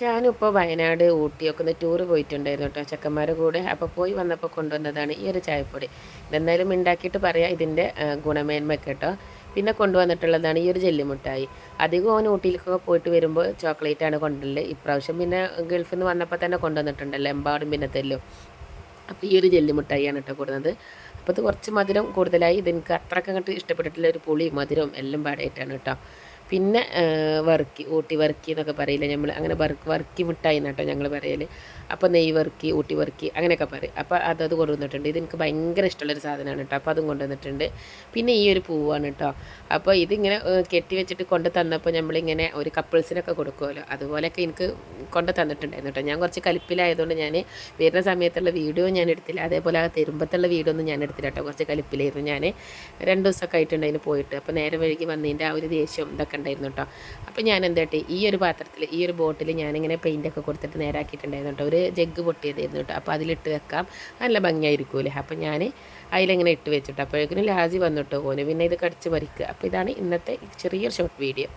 ഞാനിപ്പോൾ വയനാട് ഊട്ടിയൊക്കെ ഒന്ന് ടൂർ പോയിട്ടുണ്ടായിരുന്നു കേട്ടോ ചെക്കന്മാരുടെ കൂടെ. അപ്പോൾ പോയി വന്നപ്പോൾ കൊണ്ടുവന്നതാണ് ഈ ഒരു ചായപ്പൊടി. ഇതെന്തായാലും ഉണ്ടാക്കിയിട്ട് പറയാം ഇതിന്റെ ഗുണമേന്മ കേട്ടോ പിന്നെ കൊണ്ടുവന്നിട്ടുള്ളതാണ് ഈ ഒരു ജെല്ലിമുട്ടായി. അധികം ഓൻ ഊട്ടിയിലേക്കൊക്കെ പോയിട്ട് വരുമ്പോൾ ചോക്ലേറ്റാണ് കൊണ്ടുള്ളത് ഇപ്രാവശ്യം പിന്നെ ഗൾഫിൽ നിന്ന് വന്നപ്പോൾ തന്നെ കൊണ്ടുവന്നിട്ടുണ്ടല്ലോ എമ്പാടും പിന്നെ തെല്ലും. അപ്പോൾ ഈ ഒരു ജെല്ലിമുട്ടായിയാണ് കേട്ടോ കൂടുന്നത്. അപ്പോൾ ഇത് കുറച്ച് മധുരം കൂടുതലായി. ഇതെനിക്ക് അത്രയ്ക്ക് അങ്ങോട്ട് ഇഷ്ടപ്പെട്ടിട്ടുള്ള ഒരു പുളി മധുരവും എല്ലാം പാടായിട്ടാണ് കേട്ടോ പിന്നെ വർക്കി ഊട്ടി വർക്കി എന്നൊക്കെ പറയില്ല നമ്മൾ അങ്ങനെ വർക്ക് വർക്കി മിഠായി എന്നാട്ടോ ഞങ്ങൾ പറയൽ അപ്പോൾ നെയ് വർക്കി ഊട്ടി വർക്കി അങ്ങനെയൊക്കെ പറയും. അപ്പോൾ അതത് കൊണ്ടുവന്നിട്ടുണ്ട്. ഇത് എനിക്ക് ഭയങ്കര ഇഷ്ടമുള്ളൊരു സാധനമാണ് കേട്ടോ അപ്പോൾ അതും കൊണ്ടുവന്നിട്ടുണ്ട്. പിന്നെ ഈ ഒരു പൂവാണ് കേട്ടോ അപ്പോൾ ഇതിങ്ങനെ കെട്ടി വെച്ചിട്ട് കൊണ്ട് തന്നപ്പോൾ നമ്മളിങ്ങനെ ഒരു കപ്പിൾസിനൊക്കെ കൊടുക്കുമല്ലോ അതുപോലെയൊക്കെ എനിക്ക് കൊണ്ട് തന്നിട്ടുണ്ടായിരുന്നു കേട്ടോ ഞാൻ കുറച്ച് കലിപ്പിലായതുകൊണ്ട് ഞാൻ വരുന്ന സമയത്തുള്ള വീഡിയോ ഞാൻ എടുത്തില്ല. അതേപോലെ ആ തെരുമ്പത്തുള്ള വീഡിയോ ഒന്നും ഞാൻ എടുത്തില്ല കേട്ടോ കുറച്ച് കലിപ്പിലായിരുന്നു ഞാൻ രണ്ട് ദിവസമൊക്കെ ആയിട്ടുണ്ട് അതിന് പോയിട്ട്. അപ്പോൾ നേരെ വഴുകി വന്നതിന്റെ ആ ഒരു ദേഷ്യം ഇതൊക്കെ ഉണ്ടായിരുന്നു കേട്ടോ. അപ്പോൾ ഞാൻ എന്താട്ടി ഈ ഒരു പാത്രത്തിൽ ഈ ഒരു ബോട്ടിൽ ഞാനിങ്ങനെ പെയിന്റൊക്കെ കൊടുത്തിട്ട് നേരാക്കിയിട്ടുണ്ടായിരുന്നു കേട്ടോ. ഒരു ജഗ്ഗ് പൊട്ടിയതായിരുന്നു കേട്ടോ. അപ്പോൾ അതിലിട്ട് വെക്കാം. നല്ല ഭംഗിയായിരിക്കൂലേ? അപ്പോൾ ഞാൻ അതിലിങ്ങനെ ഇട്ട് വെച്ചിട്ട്. അപ്പോഴേക്കും ലാജി വന്നിട്ട് ഓന് പിന്നെ ഇത് കടിച്ച് പറിക്കുക. അപ്പോൾ ഇതാണ് ഇന്നത്തെ ചെറിയൊരു ഷോർട്ട് വീഡിയോ